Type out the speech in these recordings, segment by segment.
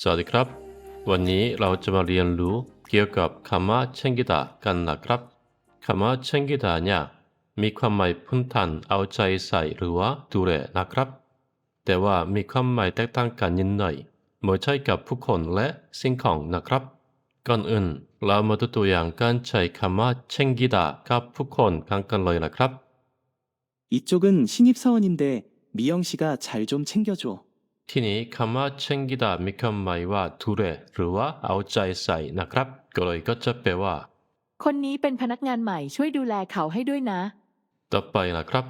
สวัสดีครับ วันนี้เราจะมาเรียนรู้เกี่ยวกับคำว่าเชงกิดากันนะครับคำว่าเชงกิดาเนี่ยมีความหมายพื้นฐานเอาใจใส่หรือว่าดูแลนะครับ แต่ว่ามีความหมายแตกต่างกันนิดหน่อยเมื่อใช้กับผู้คนและสิ่งของนะครับ ก่อนอื่นเรามาดูตัวอย่างการใช้คำว่าเชงกิดากับผู้คนกันกันเลยนะครับ 이쪽은 신입사원인데 미영 씨가 잘 좀 챙겨줘. ทีนี้คำว่าเชงกิดามีความหมายว่าดูแลหรือว่าเอาใจใส่นะครับ ก็เลยก็จะแปลว่า คนนี้เป็นพนักงานใหม่ช่วยดูแลเขาให้ด้วยนะ ต่อไปนะครับ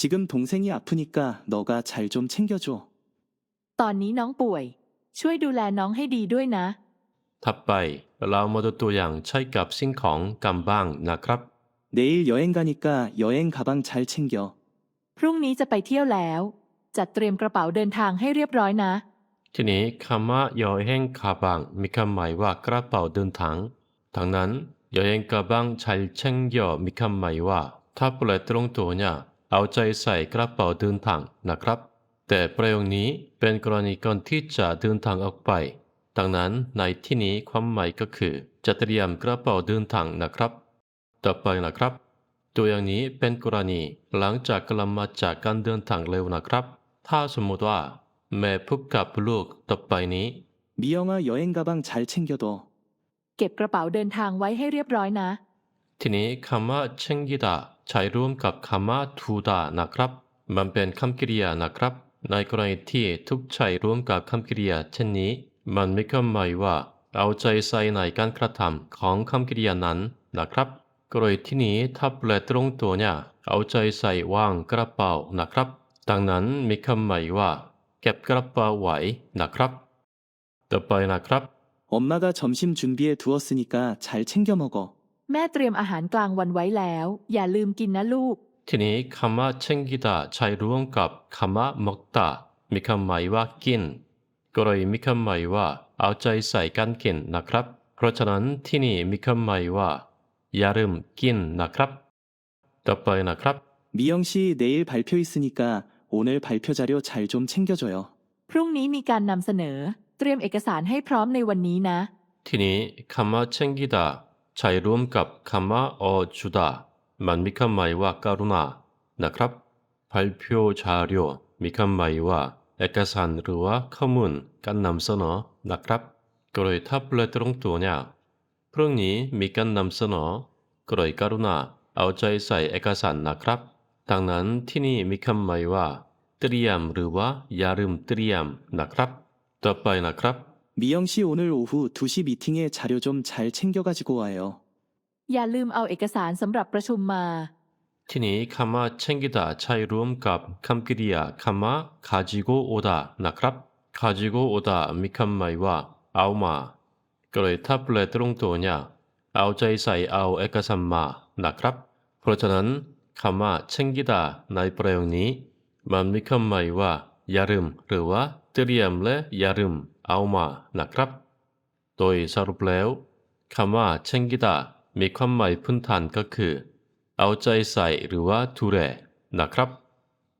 지금 동생이 아프니까 너가 잘 좀 챙겨줘. ตอนนี้น้องป่วย ช่วยดูแลน้องให้ดีด้วยนะ ถัดไปเรามาดูตัวอย่างใช้กับสิ่งของกันบ้างนะครับ 내일 여행 가니까 여행 가방 잘 챙겨. พรุ่งนี้จะไปเที่ยวแล้ว จัดเตรียมกระเป๋าเดินทางให้เรียบร้อยนะ ทีนี้คำว่ายอเฮงคาบังมีความหมายว่ากระเป๋าเดินทางดังนั้นยอเฮงกระบังใช้เช่งยอมีความหมายว่าถ้าปลตรงตัวเนี่ยเอาใจใส่กระเป๋าเดินทางนะครับ แต่ประโยคนี้เป็นกรณีก่อนที่จะเดินทางออกไป ดังนั้นในที่นี้ความหมายก็คือจะเตรียมกระเป๋าเดินทางนะครับ ต่อไปนะครับ ตัวอย่างนี้เป็นกรณีหลังจากกลับมาจากการเดินทางเร็วนะครับ ถ้าสมมติว่า แม่พูดกับลูกต่อไปนี้ 미영아 여행 가방 잘 챙겨둬. เก็บกระเป๋าเดินทางไว้ให้เรียบร้อยนะ ทีนี้คำว่าเชงกิดาใช้ร่วมกับคำว่าทูดานะครับ มันเป็นคำกริยานะครับ ในกรณีที่ทุกใช้ร่วมกับคำกริยาเช่นนี้ มันมีความหมายว่า เอาใจใส่ในการกระทำของคำกริยานั้นนะครับ กรณีที่นี้ถ้าแปลตรงตัวเนี่ยเอาใจใส่วางกระเป๋านะครับ ดังนั้นมีคำหมายว่า เก็บกระเป๋าไว้นะครับ ต่อไปนะครับ 엄마가 점심 준비해 두었으니까 잘 챙겨 먹어. แม่เตรียมอาหารกลางวันไว้แล้ว อย่าลืมกินนะลูก ทีนี้คำว่าเชงกิดาใช้ร่วมกับคำว่ามกตา มีคำหมายว่ากิน ก็เลยมีคำหมายว่าเอาใจใส่การกินนะครับ เพราะฉะนั้นที่นี่มีคำหมายว่า อย่าลืมกินนะครับ ต่อไปนะครับ 미영 씨 내일 발표 있으니까 오늘 발표 자료 잘 좀 챙겨줘요. พรุ่งนี้มีการนำเสนอ เตรียมเอกสารให้พร้อมในวันนี้นะ ทีนี้คำว่าเชงกิดาใช้ร่วมกับคำว่าอจุดา มันมีคำหมายว่าการุณา นะครับ 발표 자료 มีคำหมายว่า เอกสารหรือว่าข้อมูลการนำเสนอนะครับ ก็เลยถ้าแปลตรงตัวเนี่ยพรุ่งนี้มีการนำเสนอ ก็เลยกรุณาเอาใจใส่เอกสารนะครับ ดังนั้นที่นี่มีคำหมายว่า เตรียมหรือว่าอย่าลืมเตรียมนะครับ ต่อไปนะครับ 미영 씨 오늘 오후 2시 미팅에 자료 좀 잘 챙겨가지고 와요. อย่าลืมเอาเอกสารสำหรับประชุมมา ทีนี้คำว่าเชงกิดาใช้ร่วมกับคำกริยาคำว่า가지고โอดานะครับ가지고โอดามีคำหมายว่า เอามา ก็เลยถ้าแปลตรงตัวเนี่ยเอาใจใส่เอาเอกสารมานะครับ เพราะฉะนั้น คำว่าเชงกิดาในประโยคนี้ มันมีคำหมายว่าอย่าลืมหรือว่าเตรียมและอย่าลืมเอามานะครับ โดยสรุปแล้วคำว่าเชงกิดามีความหมายพื้นฐานก็คือ เอาใจใส่หรือว่าดูแลนะครับ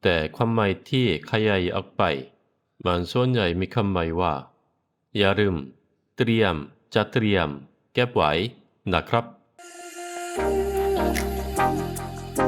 แต่ความหมายที่ขยายออกไปมันส่วนใหญ่มีคำหมายว่า อย่าลืม เตรียมจะเตรียมเก็บไว้นะครับ